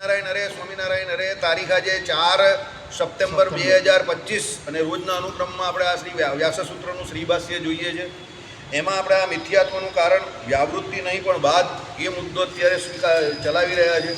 નારાયણ અરે સ્વામિનારાયણ અરે તારીખ આજે ચાર સપ્ટેમ્બર બે હજાર પચીસ અને રોજના અનુક્રમમાં આપણે આ શ્રી વ્યા- વ્યાસસૂત્રનું શ્રીભાષ્ય જોઈએ છે. એમાં આપણે આ મિથ્યાત્મનું કારણ વ્યાવૃત્તિ નહીં પણ બાદ એ મુદ્દો અત્યારે સ્વીકાર ચલાવી રહ્યા છે.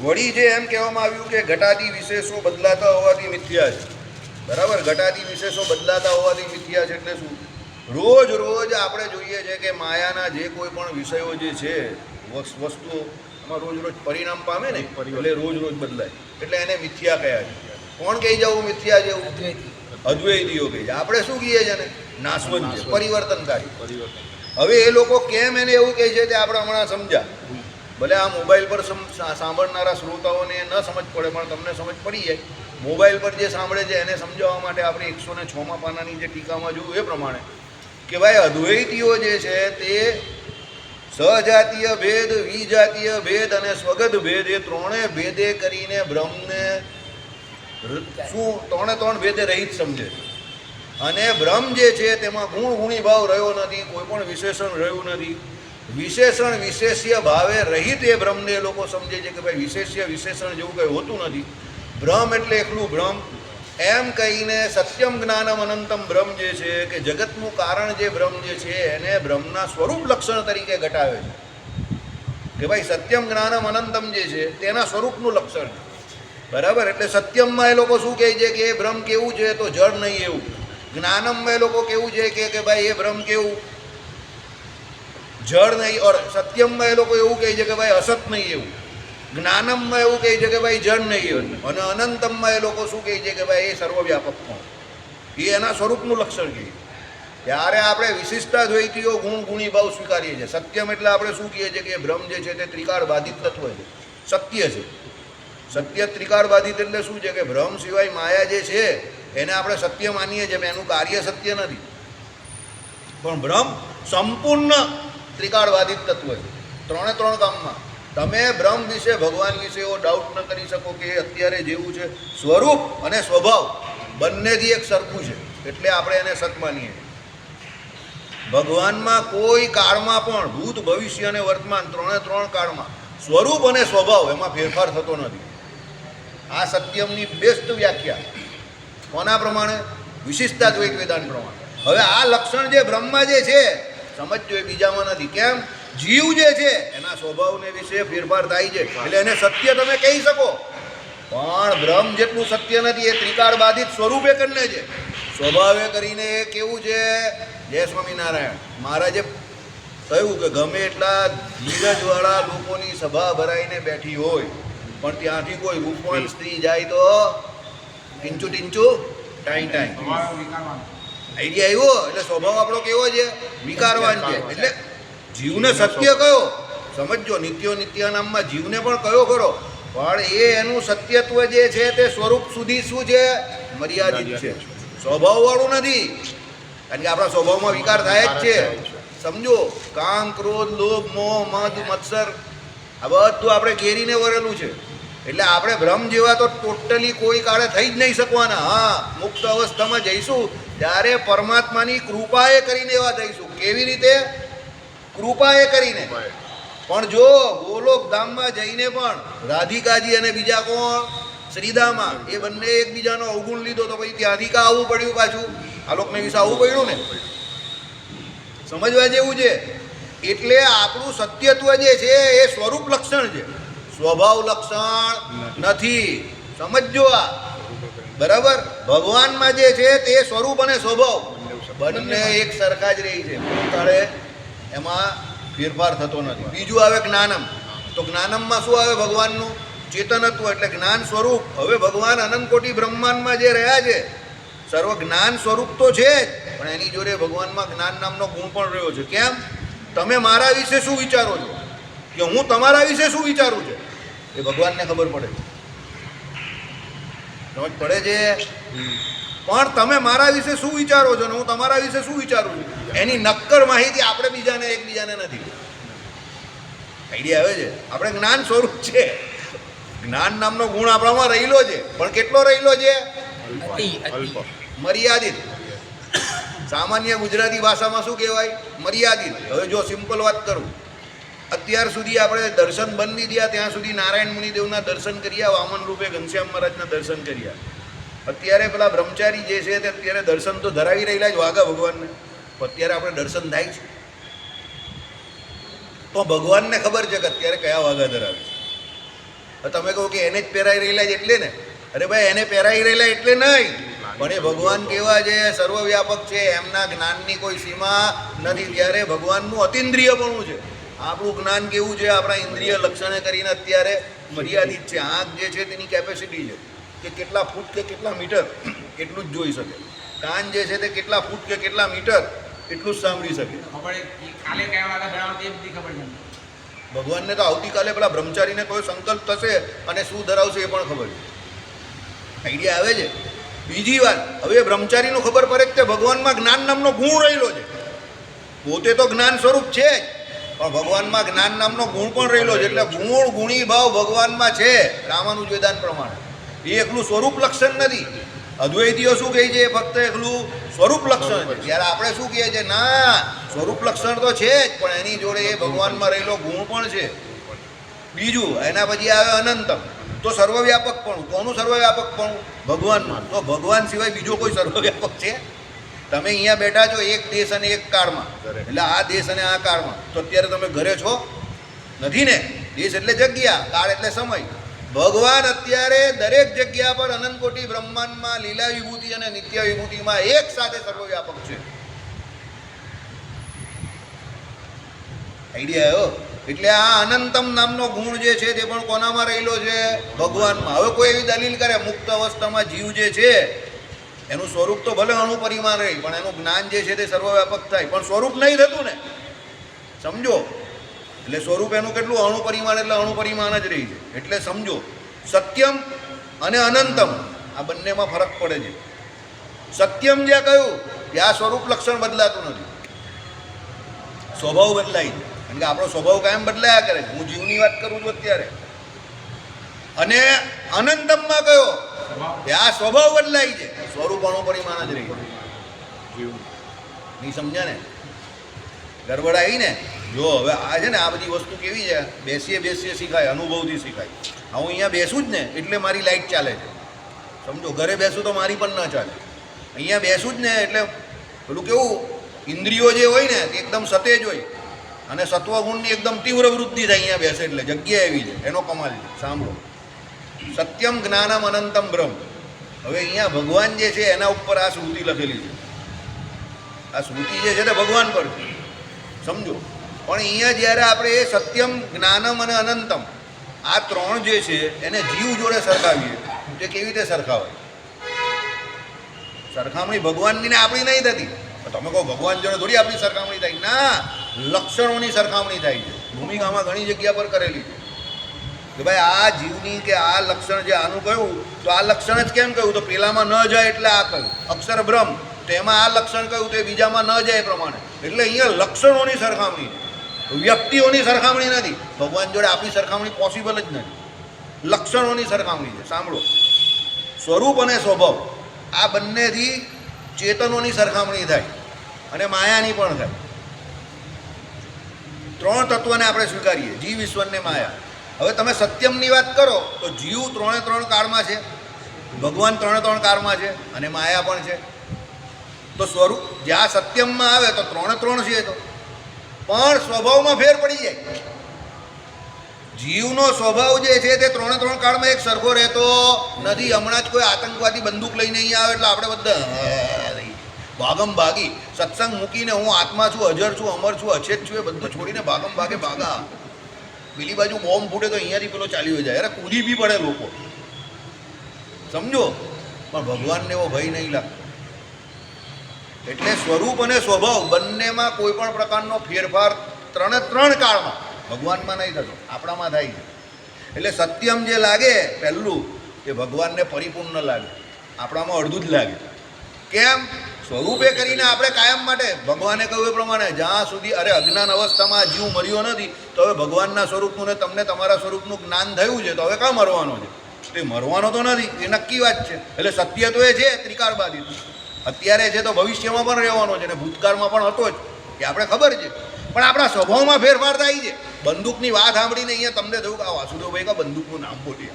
વળી જે એમ કહેવામાં આવ્યું કે ઘટાદી વિશેષો બદલાતા હોવાથી મિથ્યા છે. બરાબર? ઘટાદી વિશેષો બદલાતા હોવાથી મિથ્યા છે એટલે શું? રોજ રોજ આપણે જોઈએ છે કે માયાના જે કોઈ પણ વિષયો જે છે વસ- વસ્તુઓ એમાં રોજ રોજ પરિણામ પામે ને એટલે રોજ રોજ બદલાય. એટલે એને મિથ્યા કયા છે. કોણ કહી જવું મિથ્યા જેવું અદ્વૈતીઓ. કહે છે. આપણે શું કહીએ છીએ ને નાશવંત છે પરિવર્તનકારી. હવે એ લોકો કેમ એને એવું કહે છે તે આપણે હમણાં સમજ્યા. ભલે આ મોબાઈલ પર સાંભળનારા શ્રોતાઓને ન સમજ પડે પણ તમને સમજ પડી જાય. મોબાઈલ પર જે સાંભળે છે એને સમજાવવા માટે આપણે એકસો ને છમાં પાનાની જે ટીકામાં જોયું એ પ્રમાણે કે ભાઈ અદ્વૈતીઓ જે છે તે સજાતીય ભેદ, વિજાતીય ભેદ અને સ્વગત ભેદ એ ત્રણે ભેદે કરીને બ્રહ્મને શું ત્રણે ત્રણ ભેદે રહિત સમજે? અને બ્રહ્મ જે છે તેમાં ગુણ ગુણી ભાવ રહ્યો નથી, કોઈ પણ વિશેષણ રહ્યું નથી. વિશેષણ વિશેષ્ય ભાવે રહિત એ બ્રહ્મને લોકો સમજે છે કે ભાઈ વિશેષ્ય વિશેષણ જેવું કંઈ હોતું નથી. બ્રહ્મ એટલે એકલું બ્રહ્મ એમ કહીને સત્યમ જ્ઞાનમ અનંતમ બ્રહ્મ જે છે કે જગતનું કારણ જે બ્રહ્મ જે છે એને બ્રહ્મના સ્વરૂપ લક્ષણ તરીકે ઘટાવે છે. કે ભાઈ સત્યમ જ્ઞાનમ અનંતમ જે છે તેના સ્વરૂપનું લક્ષણ. બરાબર? એટલે સત્યમમાં એ લોકો શું કહે છે કે એ બ્રહ્મ કેવું છે તો જળ નહીં એવું. જ્ઞાનમમાં એ લોકો કેવું છે કે કે ભાઈ એ બ્રહ્મ કેવું? જળ નહીં. ઓર સત્યમમાં એ લોકો એવું કહે છે કે ભાઈ અસત નહીં એવું. જ્ઞાનમમાં એવું કહે છે કે ભાઈ જળ નહીં અને અનંતમમાં એ લોકો શું કહે છે કે ભાઈ એ સર્વવ્યાપક પણ એ એના સ્વરૂપનું લક્ષણ કહે ત્યારે આપણે વિશિષ્ટા દ્વૈતીઓ ગુણ ગુણી ભાવ સ્વીકારીએ છીએ. સત્યમ એટલે આપણે શું કહીએ છીએ કે બ્રહ્મ જે છે તે ત્રિકાળ બાધિત તત્વ છે. સત્ય છે. સત્ય ત્રિકાળ બાધિત એટલે શું છે કે ભ્રમ સિવાય માયા જે છે, એને આપણે સત્ય માનીએ છીએ. એનું કાર્ય સત્ય નથી. પણ ભ્રમ સંપૂર્ણ ત્રિકાળ બાધિત તત્વ છે. ત્રણે ત્રણ કામમાં. તમે બ્રહ્મ વિશે, ભગવાન વિશે એવો ડાઉટ ન કરી શકો કે અત્યારે જેવું છે. સ્વરૂપ અને સ્વભાવ બંનેથી એક સરખું છે. એટલે આપણે એને સત માનીએ. ભગવાનમાં કોઈ કાળમાં પણ, ભૂત ભવિષ્ય અને વર્તમાન ત્રણે ત્રણ કાળમાં સ્વરૂપ અને સ્વભાવ એમાં ફેરફાર થતો નથી. આ સત્યમની બેસ્ટ વ્યાખ્યા. કોના પ્રમાણે? વિશિષ્ટા દ્વૈત વેદાંત પ્રમાણે. હવે આ લક્ષણ જે બ્રહ્મા જે છે, સમજજો એ બીજામાં નથી. કેમ? જીવ જે છે એના સ્વભાવને વિશે ફેરફાર થાય છે. એટલે એને સત્ય તમે કહી શકો. પણ બ્રહ્મ જેટલું સત્ય નથી એ ત્રિકાળ બાધિત સ્વરૂપે કરીને છે. સ્વભાવે કરીને એ કેવું છે જય સ્વામિનારાયણ મહારાજે કહ્યું કે ગમે એટલા ધીરજવાળા લોકોની સભા ભરાઈને બેઠી હોય પણ ત્યાંથી કોઈ રૂપવાન સ્ત્રી જાય તો ટીંચું ટીંચું ટાઈમ ટાઈમ આઈડિયા આવ્યો? એટલે સ્વભાવ આપણો કેવો છે. વિકારવાન છે. એટલે જીવને સત્ય કયો? સમજજો નિત્યો નિત્ય નામમાં જીવને પણ કયો ખરો? પણ એ એનું સત્યત્વ જે છે તે સ્વરૂપ સુધી શું છે? મર્યાદિત છે. સ્વભાવવાળું નથી. કારણ કે આપણા સ્વભાવમાં વિકાર થાય જ છે. સમજો કામ ક્રોધ લોભ મોહ મધ મત્સર આ બધું આપણે ઘેરીને વરેલું છે. એટલે આપણે ભ્રમ જેવા તો ટોટલી કોઈ કાળે થઈ જ નહીં શકવાના. હા મુક્ત અવસ્થામાં જઈશું. ત્યારે પરમાત્માની કૃપાએ કરીને એવા થઈશું. કેવી રીતે? કૃપાએ કરીને. પણ જો ગોલોક ધામમાં જઈને પણ રાધિકાજી અને બીજા કોણ? શ્રીધામાં એ બંને એકબીજાનો અવગુણ લીધો તો પછી ત્યાંથી આવવું પડ્યું પાછું. આ લોકને વિશે આવવું પડ્યું ને? સમજવા જેવું છે. એટલે આપણું સત્યત્વ જે છે એ સ્વરૂપ લક્ષણ છે. સ્વભાવ લક્ષણ નથી. સમજજો આ. બરાબર? ભગવાનમાં જે છે તે સ્વરૂપ અને સ્વભાવ. બંને એક સરખા જ રહી છે. ભૂતકાળે એમાં ફેરફાર થતો નથી. બીજું આવે જ્ઞાનમ. તો જ્ઞાનમમાં શું આવે ભગવાનનું? ચેતનત્વ એટલે જ્ઞાન સ્વરૂપ. હવે ભગવાન અનંતકોટી બ્રહ્માંડમાં જે રહ્યા છે, સર્વ જ્ઞાન સ્વરૂપ તો છે જ, પણ એની જોડે ભગવાનમાં જ્ઞાન નામનો ગુણ પણ રહ્યો છે. કેમ? તમે મારા વિશે શું વિચારો છો? કે હું તમારા વિશે શું વિચારું છું? એ ભગવાનને ખબર પડે. છે સમજ પડે છે? પણ તમે મારા વિશે શું વિચારો છો ને હું તમારા વિશે શું વિચારું છું? એની નક્કર માહિતી આપણે બીજાને એકબીજાને નથી. આઈડિયા આવે છે? આપણે જ્ઞાન સ્વરૂપ છે. જ્ઞાન નામનો ગુણ આપણામાં રહેલો છે. પણ કેટલો રહેલો છે? મર્યાદિત. સામાન્ય ગુજરાતી ભાષામાં શું કહેવાય? મર્યાદિત. હવે જો સિમ્પલ વાત કરું. અત્યાર સુધી આપણે દર્શન બંધ દીધા ત્યાં સુધી નારાયણ મુનિદેવના દર્શન કર્યા વામન રૂપે ઘનશ્યામ મહારાજના દર્શન કર્યા. અત્યારે પેલા બ્રહ્મચારી જે છે તે અત્યારે દર્શન તો ધરાવી રહેલા જ વાઘા ભગવાનને. અત્યારે આપણે દર્શન થાય છે. તો ભગવાનને ખબર છે કે અત્યારે કયા વાઘા ધરાવે છે. તમે કહો કે એને જ પહેરાઈ રહેલા જ એટલે ને? અરે ભાઈ, એને પહેરાઈ રહેલા એટલે નહીં. પણ એ ભગવાન કેવા છે? સર્વવ્યાપક છે. એમના જ્ઞાનની કોઈ સીમા નથી. ત્યારે ભગવાનનું અતિન્દ્રિયપણું છે. આપણું જ્ઞાન કેવું છે? આપણા ઇન્દ્રિય લક્ષણે કરીને અત્યારે મર્યાદિત છે. આંખ જે છે તેની કેપેસિટી છે. કે કેટલા ફૂટ કે કેટલા મીટર એટલું જ જોઈ શકે. કાન જે છે તે કેટલા ફૂટ કે કેટલા મીટર એટલું જ સાંભળી શકે. ભગવાનને તો આવતીકાલે પેલા બ્રહ્મચારીને કોઈ સંકલ્પ થશે અને શું ધરાવશે એ પણ ખબર છે. આઈડિયા આવે છે? બીજી વાત હવે બ્રહ્મચારીનું ખબર પડે કે ભગવાનમાં જ્ઞાન નામનો ગુણ રહેલો છે. પોતે તો જ્ઞાન સ્વરૂપ છે જ પણ ભગવાનમાં જ્ઞાન નામનો ગુણ પણ રહેલો છે. એટલે ગુણ ગુણી ભાવ ભગવાનમાં છે રામાનું વેદાન પ્રમાણે. એ એકલું સ્વરૂપ લક્ષણ નથી. અદ્વૈતીઓ શું કહે છે? ફક્ત એકલું સ્વરૂપ લક્ષણ જ્યારે આપણે શું કહીએ છીએ? ના, સ્વરૂપ લક્ષણ તો છે જ, પણ એની જોડે એ ભગવાનમાં રહેલો ગુણ પણ છે. બીજું, એના પછી આવે અનંતમ. તો સર્વવ્યાપક પણ. કોનું સર્વવ્યાપક પણ? ભગવાનમાં. તો ભગવાન સિવાય બીજો કોઈ સર્વવ્યાપક છે? તમે અહીંયા બેઠા છો એક દેશ અને એક કાળમાં. એટલે આ દેશ અને આ કાળમાં. તો અત્યારે તમે ઘરે છો? નથી ને? દેશ એટલે જગ્યા, કાળ એટલે સમય. ભગવાન અત્યારે દરેક જગ્યા પર અનંત કોટી બ્રહ્માંડમાં લીલા વિભૂતિ અને નિત્ય વિભૂતિમાં એક સાથે સર્વવ્યાપક છે. આઈડિયા આવ્યો? એટલે આ અનંતમ નામનો ગુણ જે છે તે પણ કોનામાં રહેલો છે? ભગવાનમાં. હવે કોઈ એવી દલીલ કરે, મુક્ત અવસ્થામાં જીવ જે છે, એનું સ્વરૂપ તો ભલે અણુ પરિમાણ રહે, પણ એનું જ્ઞાન જે છે તે સર્વવ્યાપક થાય. પણ સ્વરૂપ નહીં થતું ને? સમજો? એટલે સ્વરૂપ એનું કેટલું? અણુ પરિમાણ એટલે અણુ પરિમાણ જ રહી છે. એટલે સમજો, સત્યમ અને અનંતમ, આ બંનેમાં ફરક પડે છે. સત્યમ જે કહ્યું, ત્યાં સ્વરૂપ લક્ષણ બદલાતું નથી. સ્વભાવ બદલાય છે. કારણ કે આપણો સ્વભાવ કાયમ બદલાયા કરે હું જીવની વાત કરું છું અત્યારે. અને અનંતમમાં કયો? ત્યાં સ્વભાવ બદલાય છે. સ્વરૂપ અણુ પરિમાણ જ રહી છે. નહીં સમજ્યા ને? ગરબડ આવી ને જો હવે આ છે ને આ બધી વસ્તુ કેવી છે? બેસીએ બેસીએ શીખાય, અનુભવથી શીખાય. હા અહીંયા બેસું જ ને એટલે મારી લાઈટ ચાલે છે. સમજો, ઘરે બેસું તો મારી પણ ન ચાલે. અહીંયા બેસું જ ને એટલે પેલું કેવું? ઇન્દ્રિયો જે હોય ને એકદમ સતેજ હોય. અને સત્વગુણની એકદમ તીવ્ર વૃદ્ધિ થાય અહીંયા બેસે એટલે જગ્યા એવી છે. એનો કમાલ સાંભળો. સત્યમ જ્ઞાનમ અનંતમ બ્રહ્મ. હવે અહીંયા ભગવાન જે છે એના ઉપર આ શ્રુતિ લખેલી છે. આ શ્રુતિ જે છે તે ભગવાન પર છે. સમજો. પણ અહીંયા જ્યારે આપણે એ સત્યમ, જ્ઞાનમ અને અનંતમ, આ ત્રણ જે છે, એને જીવ જોડે સરખાવીએ, તે કેવી રીતે સરખાવાય સરખામણી ભગવાનની ને આપણી નહીં થતી. તમે કહો ભગવાન જોડે થોડી આપણી સરખામણી થાય? ના, લક્ષણોની સરખામણી થાય છે. ભૂમિકામાં ઘણી જગ્યા પર કરેલી છે. કે ભાઈ આ જીવની કે આ લક્ષણ જે આનું કહ્યું, તો આ લક્ષણ જ કેમ કહ્યું? તો પેલામાં ન જાય એટલે આ કહ્યું. અક્ષર બ્રહ્મ તો એમાં આ લક્ષણ કહ્યું તો એ બીજામાં ન જાય પ્રમાણે. એટલે અહીંયા લક્ષણોની સરખામણી. વ્યક્તિઓની સરખામણી નથી. ભગવાન જોડે આપણી સરખામણી પોસિબલ જ નથી. લક્ષણોની સરખામણી છે. સાંભળો. સ્વરૂપ અને સ્વભાવ, આ બંનેથી ચેતનોની સરખામણી થાય અને માયાની પણ થાય. ત્રણ તત્વને આપણે સ્વીકારીએ. જીવ ઈશ્વરને માયા. હવે તમે સત્યમની વાત કરો, તો જીવ ત્રણે ત્રણ કાળમાં છે, ભગવાન ત્રણે ત્રણ કાળમાં છે અને માયા પણ છે. તો સ્વરૂપ જ્યાં સત્યમમાં આવે તો ત્રણે ત્રણ છે તો. પણ સ્વભાવમાં ફેર પડી જાય. જીવનો સ્વભાવ જે છે તે ત્રણે ત્રણ કાળમાં એક સરખો રહેતો નથી. હમણાં જ કોઈ આતંકવાદી બંદૂક લઈને અહીંયા આવે એટલે આપણે બધા ભાગમ ભાગી. સત્સંગ મૂકીને હું આત્મા છું, અજર છું, અમર છું, અછેદ છું, એ બધું છોડીને ભાગમ ભાગે ભાગા. પેલી બાજુ બોમ્બ ફૂટે તો અહીંયાથી પેલો ચાલ્યો જાય. અરે કૂદી બી પડે લોકો. સમજો? પણ ભગવાનને એવો ભય નહીં લાગતો એટલે સ્વરૂપ અને સ્વભાવ બંનેમાં કોઈ પણ પ્રકારનો ફેરફાર ત્રણે ત્રણ કાળમાં ભગવાનમાં નહીં થતો, આપણામાં થાય છે. એટલે સત્યમ જે લાગે પહેલું એ ભગવાનને પરિપૂર્ણ લાગે, આપણામાં અડધું જ લાગે. કેમ? સ્વરૂપે કરીને આપણે કાયમ માટે, ભગવાને કહ્યું એ પ્રમાણે, જ્યાં સુધી અરે અજ્ઞાન અવસ્થામાં જીવ મર્યો નથી, તો હવે ભગવાનના સ્વરૂપનું ને તમને તમારા સ્વરૂપનું જ્ઞાન થયું છે, તો હવે કાં મરવાનો છે? તે મરવાનો તો નથી, એ નક્કી વાત છે. એટલે સત્ય તો એ છે ત્રિકાળ બાધિત અત્યારે છે તો ભવિષ્યમાં પણ રહેવાનો છે અને ભૂતકાળમાં પણ હતો જ, એ આપણે ખબર છે. પણ આપણા સ્વભાવમાં ફેરફાર થાય છે. બંદૂકની વાત સાંભળીને અહીંયા તમને થયું કે આ વાસુદેવભાઈ કા બંદૂકનું નામ બોલ્યા.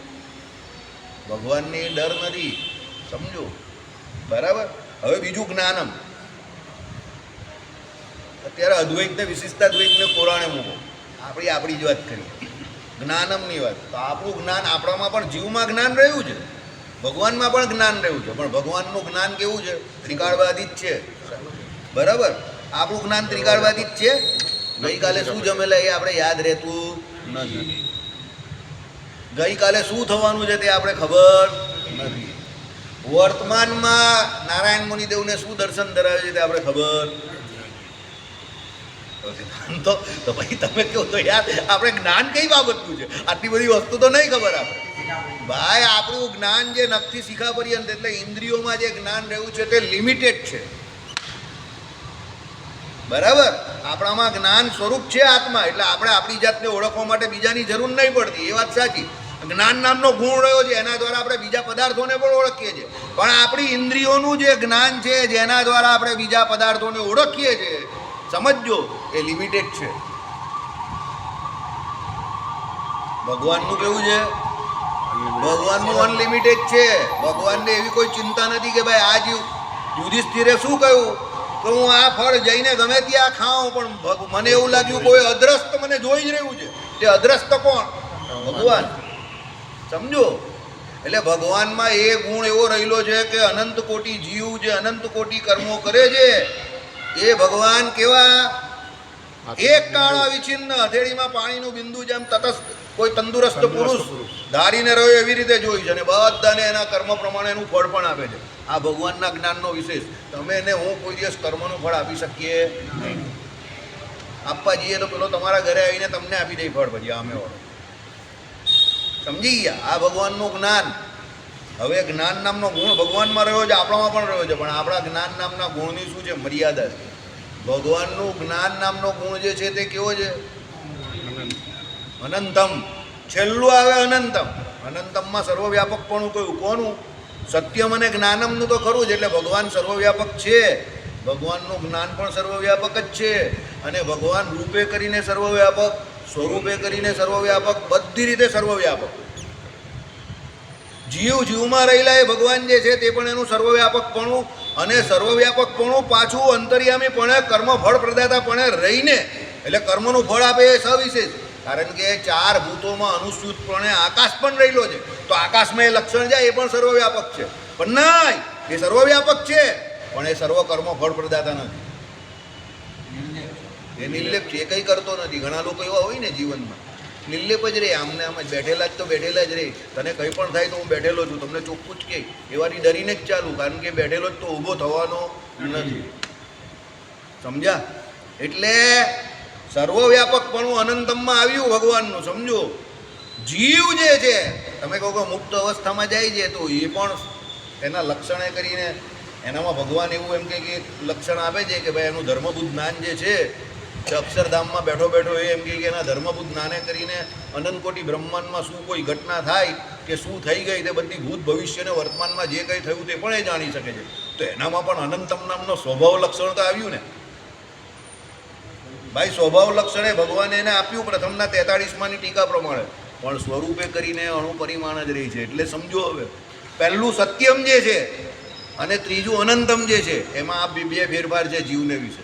ભગવાનની ડર નથી, સમજો? બરાબર? હવે બીજું જ્ઞાનમ. અત્યારે અદ્વૈતને, વિશિષ્ટા દ્વૈતને કોરાણે મૂકો. આપણી આપણી જ વાત કરીએ. જ્ઞાનમની વાત. તો આપણું જ્ઞાન આપણામાં પણ જીવમાં જ્ઞાન રહ્યું છે. ભગવાનમાં પણ જ્ઞાન રહ્યું છે. પણ ભગવાનનું જ્ઞાન કેવું છે? ત્રિકાળવાદી જ છે. બરાબર? આપણું જ્ઞાન ત્રિકાળવાદી જ છે. ગઈકાલે શું જમેલા એ આપણે યાદ રહેતું નથી. ગઈકાલે શું થવાનું છે તે આપણે ખબર નથી. વર્તમાનમાં નારાયણ મુનિદેવને શું દર્શન ધરાવે છે તે આપણે ખબર તો તો ભાઈ તમે કહો તો યાર, આપણે જ્ઞાન કઈ બાબતનું છે? આટલી બધી વસ્તુ તો નહીં ખબર આપણે. ભાઈ, આપણું જ્ઞાન જે નખથી શીખા પર્યંત એટલે ઇન્દ્રિયોમાં જે જ્ઞાન રહ્યું છે તે લિમિટેડ છે. બરાબર? આપણામાં જ્ઞાન સ્વરૂપ છે આત્મા, એટલે આપણે આપણી જાતને ઓળખવા માટે બીજાની જરૂર નહીં પડતી, એ વાત સાચી. જ્ઞાન નામનો ગુણ રહ્યો છે, એના દ્વારા આપણે બીજા પદાર્થોને પણ ઓળખીએ છીએ. પણ આપણી ઇન્દ્રિયોનું જે જ્ઞાન છે, જેના દ્વારા આપણે બીજા પદાર્થોને ઓળખીએ છીએ, સમજજો, એ લિમિટેડ છે. ભગવાનનું કેવું છે? ભગવાનનું અનલિમિટેડ છે. ભગવાનને એવી કોઈ ચિંતા નથી કે ભાઈ આ જીવ યુધિષ્ઠિરે શું કહ્યું? કે હું આ ફળ જઈને ગમે ત્યાં ખાઉં, પણ મને એવું લાગ્યું કોઈ અદ્રસ્ત મને જોઈ જ રહ્યું છે. તે અદ્રસ્ત કોણ? ભગવાન. સમજો? એટલે ભગવાનમાં એ ગુણ એવો રહેલો છે કે અનંત કોટી જીવ જે અનંત કોટી કર્મો કરે છે, એ ભગવાન કેવા? એક કાળા વિચિન્ન હથેળીમાં પાણીનું બિંદુ જેમ તટસ્થ, કોઈ તંદુરસ્ત પુરુષ. ધારીને રહ્યો એવી રીતે જોઈ છે અને બધાને એના કર્મ પ્રમાણે એનું ફળ પણ આપે છે. આ ભગવાનના જ્ઞાનનો વિશેષ. તમે એને હું કોઈ દિવસ કર્મનું ફળ આપી શકીએ નહીં. આપવા જઈએ તો પેલો તમારા ઘરે આવીને તમને આપી દે ફળ પછી અમે વાળો સમજી ગયા? આ ભગવાનનું જ્ઞાન. હવે જ્ઞાન નામનો ગુણ ભગવાનમાં રહ્યો છે, આપણામાં પણ રહ્યો છે, પણ આપણા જ્ઞાન નામના ગુણની શું છે? મર્યાદા છે. ભગવાનનું જ્ઞાન નામનો ગુણ જે છે તે કેવો છે? અનંતમ. છેલ્લું આવે અનંતમ. અનંતમમાં સર્વવ્યાપકપણું કહ્યું કોનું? સત્યમ અને જ્ઞાનમનું તો ખરું જ, એટલે ભગવાન સર્વવ્યાપક છે. ભગવાનનું જ્ઞાન પણ સર્વવ્યાપક જ છે. અને ભગવાન રૂપે કરીને સર્વવ્યાપક, સ્વરૂપે કરીને સર્વવ્યાપક, બધી રીતે સર્વવ્યાપક. જીવ જીવમાં રહેલા એ ભગવાન જે છે તે પણ એનું સર્વવ્યાપકપણું અને સર્વવ્યાપકપણું પાછું અંતર્યામીપણે કર્મ ફળ પ્રદાતાપણે રહીને, એટલે કર્મનું ફળ આપે એ સવિશેષ. કારણ કે ચાર ભૂતોમાં અનુસૂતપણે આકાશ પણ રહેલો છે. તો આકાશમાં એ લક્ષણ જાય એ પણ સર્વવ્યાપક છે. પણ નહીં, એ સર્વવ્યાપક છે. પણ એ સર્વ કર્મ ફળ પ્રદાતા નથી. એ નિર્લેપ છે, એ કંઈ કરતો નથી. ઘણા લોકો એવા હોય ને જીવનમાં. નિર્લેપ જ રે, આમને આમ જ બેઠેલા જ તો બેઠેલા જ રે. તને કંઈ પણ થાય તો હું બેઠેલો છું, તમને ચોખ્ખું જ કે. એવાથી ડરીને જ ચાલુ, કારણ કે બેઠેલો જ તો ઊભો થવાનો નથી. સમજ્યા? એટલે સર્વવ્યાપકપણું અનંતમમાં આવ્યું ભગવાનનું, સમજો? જીવ જે છે, તમે કહો કે મુક્ત અવસ્થામાં જાય છે, તો એ પણ એના લક્ષણે કરીને એનામાં ભગવાન એવું એમ કે લક્ષણ આપે છે કે ભાઈ એનું ધર્મભૂત જ્ઞાન જે છે કે અક્ષરધામમાં બેઠો બેઠો એ એમ કે એના ધર્મભૂત જ્ઞાને કરીને અનંતકોટી બ્રહ્માંડમાં શું કોઈ ઘટના થાય કે શું થઈ ગઈ તે બધી ભૂત ભવિષ્યને વર્તમાનમાં જે કંઈ થયું તે પણ એ જાણી શકે છે. તો એનામાં પણ અનંતમ નામનો સ્વભાવ લક્ષણ તો આવ્યું ને. ભાઈ, સ્વભાવ લક્ષણે ભગવાને એને આપ્યું, પ્રથમના તેતાળીસમાંની ટીકા પ્રમાણે. પણ સ્વરૂપે કરીને અણુ પરિમાણ જ રહી છે. એટલે સમજો હવે. પહેલું સત્યમ જે છે અને ત્રીજું અનંતમ જે છે, એમાં આ બે ફેરફાર છે જીવને વિશે.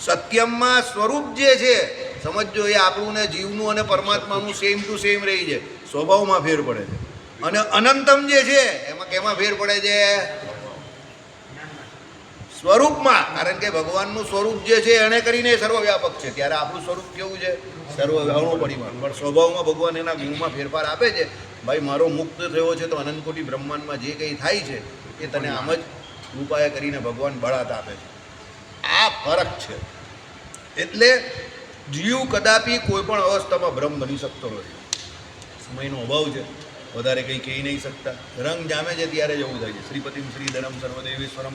સત્યમમાં સ્વરૂપ જે છે સમજો એ આપણું ને જીવનું અને પરમાત્માનું સેમ ટુ સેમ રહી છે સ્વભાવમાં ફેર પડે છે. અને અનંતમ જે છે, એમાં કેમાં ફેર પડે છે? સ્વરૂપમાં, કારણ કે ભગવાનનું સ્વરૂપ જે છે એને કરીને સર્વવ્યાપક છે. ત્યારે આપણું સ્વરૂપ કેવું છે? સર્વ પરિમાણ. પણ સ્વભાવમાં ભગવાન એના ગુણમાં ફેરફાર આપે છે. ભાઈ, મારો મુક્ત થયો છે તો અનંતકોટી બ્રહ્માંડમાં જે કંઈ થાય છે, એ તને આમ જ ઉપાય કરીને ભગવાન બળાત આપે છે. આ ફરક છે. એટલે જીવ કદાપી કોઈ પણ અવસ્થામાં ભ્રમ બની શકતો નથી. સમયનો અભાવ છે. વધારે કંઈ કહી નહીં શકતા. રંગ જામે છે ત્યારે જવું થાય છે. શ્રીપતિમ શ્રી ધરમ સર્વદેવેશ્વરમ